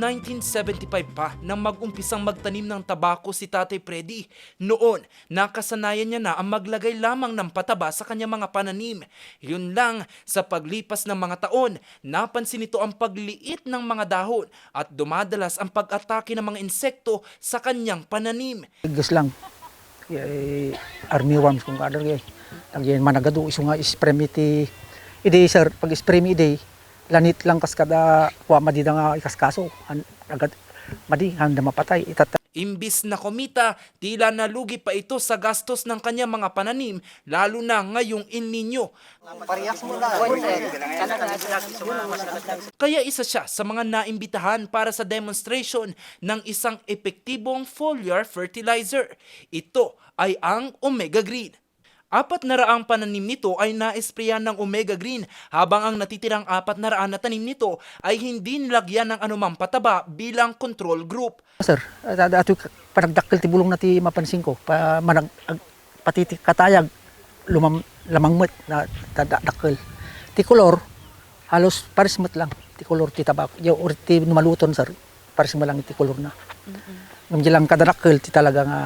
1975 pa nang mag-umpisang magtanim ng tabako si Tatay Freddy. Noon, nakasanayan niya na ang maglagay lamang ng pataba sa kanyang mga pananim. Yun lang, sa paglipas ng mga taon, napansin nito ang pagliit ng mga dahon at dumadalas ang pag-atake ng mga insekto sa kanyang pananim. Gas lang. Eh, army worms kung kadar kay. Lagyan managado iso nga spray mi ti ide sir pag spray mi ide lanit lang kas kada kuha madida nga ikaskaso an agad madi handa mapatay itata Imbis na komita, tila nalugi pa ito sa gastos ng kanyang mga pananim, lalo na ngayong El Nino. Kaya isa siya sa mga naimbitahan para sa demonstration ng isang epektibong foliar fertilizer. Ito ay ang Omega Green. Apat na raang pananim nito ay naesprayan ng Omega Green habang ang natitirang apat na raan na tanim nito ay hindi nilagyan ng anumang pataba bilang control group. sir ato panagdakkel ti bulong na ti mapansin ko pa manag ag- pati ti katayag lumam lamangmet na tadakkel ti kolor halos pares met lang ti kolor ti tabak yo or ti numaluton sir pares mo lang ti kolor na. Ngam lang kadakkel ti talaga nga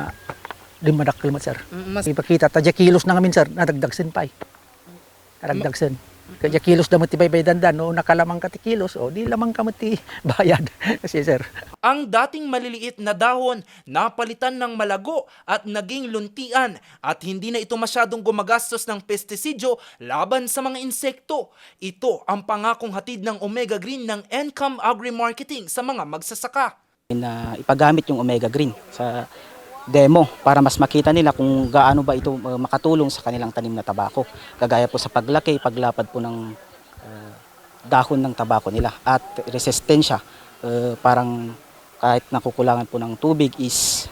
di madakkel mat sir Mas ipakita tadya kilos na ngamin sir. Nadagdagsen pa nadagdagsen kaya kilos damot ti baybay dandan. No nakalamang ka ti kilos. O di lamang ka mo ti bayad. Kasi sir. Ang dating maliliit na dahon napalitan ng malago at naging luntian. At hindi na ito masyadong gumagastos ng pestisidyo laban sa mga insekto. Ito ang pangakong hatid ng Omega Green ng Encom Agri-Marketing sa mga magsasaka. na ipagamit yung Omega Green sa demo para mas makita nila kung gaano ba ito uh, makatulong sa kanilang tanim na tabako. Kagaya po sa paglaki, paglapad po ng uh, dahon ng tabako nila at resistensya uh, parang kahit nakukulangan po ng tubig is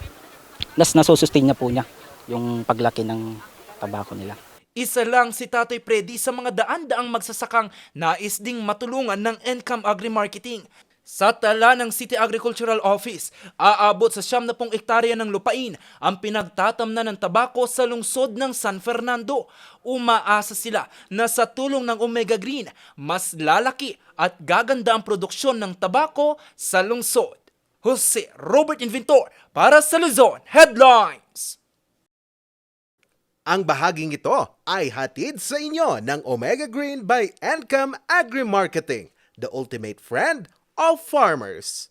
nas nasusustain niya po niya yung paglaki ng tabako nila. Isa lang si Tatoy Freddy sa mga daan-daang magsasakang nais ding matulungan ng Encom Agri-Marketing. Sa tala ng City Agricultural Office, aabot sa siyam na pong ektarya ng lupain ang pinagtatamnan ng tabako sa lungsod ng San Fernando. Umaasa sila na sa tulong ng Omega Green, mas lalaki at gaganda ang produksyon ng tabako sa lungsod. Jose Robert Inventor para sa Luzon Headlines. Ang bahaging ito ay hatid sa inyo ng Omega Green by Encom Agri-Marketing, the ultimate friend of farmers.